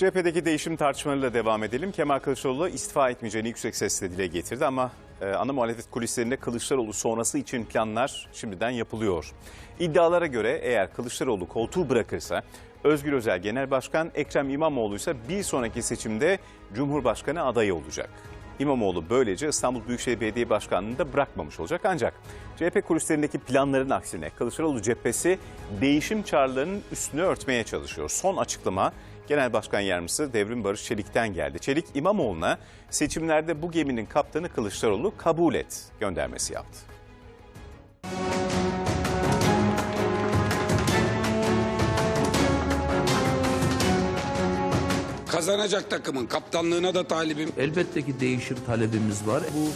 CHP'deki değişim tartışmalarıyla devam edelim. Kemal Kılıçdaroğlu istifa etmeyeceğini yüksek sesle dile getirdi ama e, ana muhalefet kulislerinde Kılıçdaroğlu sonrası için planlar şimdiden yapılıyor. İddialara göre eğer Kılıçdaroğlu koltuğu bırakırsa Özgür Özel Genel Başkan Ekrem İmamoğlu ise bir sonraki seçimde Cumhurbaşkanı adayı olacak. İmamoğlu böylece İstanbul Büyükşehir Belediye Başkanlığı'nı da bırakmamış olacak. Ancak CHP kulislerindeki planların aksine Kılıçdaroğlu cephesi değişim çağrılarının üstünü örtmeye çalışıyor. Son açıklama Genel Başkan Yardımcısı Devrim Barış Çelik'ten geldi. Çelik İmamoğlu'na seçimlerde bu geminin kaptanı Kılıçdaroğlu kabul et göndermesi yaptı. Kazanacak takımın kaptanlığına da talibim. Elbette ki değişim talebimiz var. Bu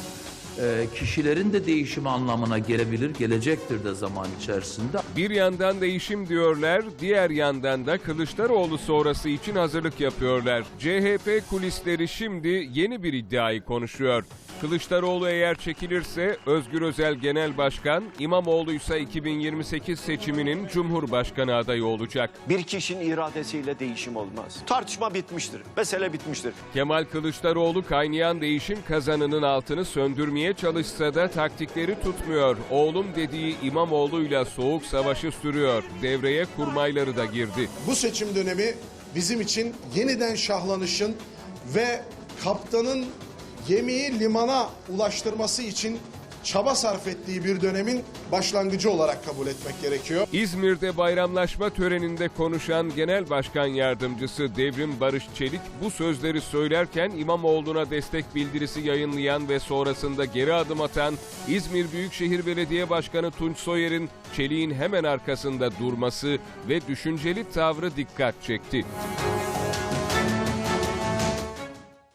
e, kişilerin de değişimi anlamına gelebilir, gelecektir de zaman içerisinde. Bir yandan değişim diyorlar, diğer yandan da Kılıçdaroğlu sonrası için hazırlık yapıyorlar. CHP kulisleri şimdi yeni bir iddiayı konuşuyor. Kılıçdaroğlu eğer çekilirse Özgür Özel Genel Başkan, İmamoğlu ise 2028 seçiminin Cumhurbaşkanı adayı olacak. Bir kişinin iradesiyle değişim olmaz. Tartışma bitmiştir. Mesele bitmiştir. Kemal Kılıçdaroğlu kaynayan değişim kazanının altını söndürmeye çalışsa da taktikleri tutmuyor. Oğlum dediği İmamoğlu'yla soğuk savaşı sürüyor. Devreye kurmayları da girdi. Bu seçim dönemi bizim için yeniden şahlanışın ve kaptanın gemiyi limana ulaştırması için çaba sarf ettiği bir dönemin başlangıcı olarak kabul etmek gerekiyor. İzmir'de bayramlaşma töreninde konuşan Genel Başkan Yardımcısı Devrim Barış Çelik bu sözleri söylerken İmamoğlu'na destek bildirisi yayınlayan ve sonrasında geri adım atan İzmir Büyükşehir Belediye Başkanı Tunç Soyer'in Çelik'in hemen arkasında durması ve düşünceli tavrı dikkat çekti.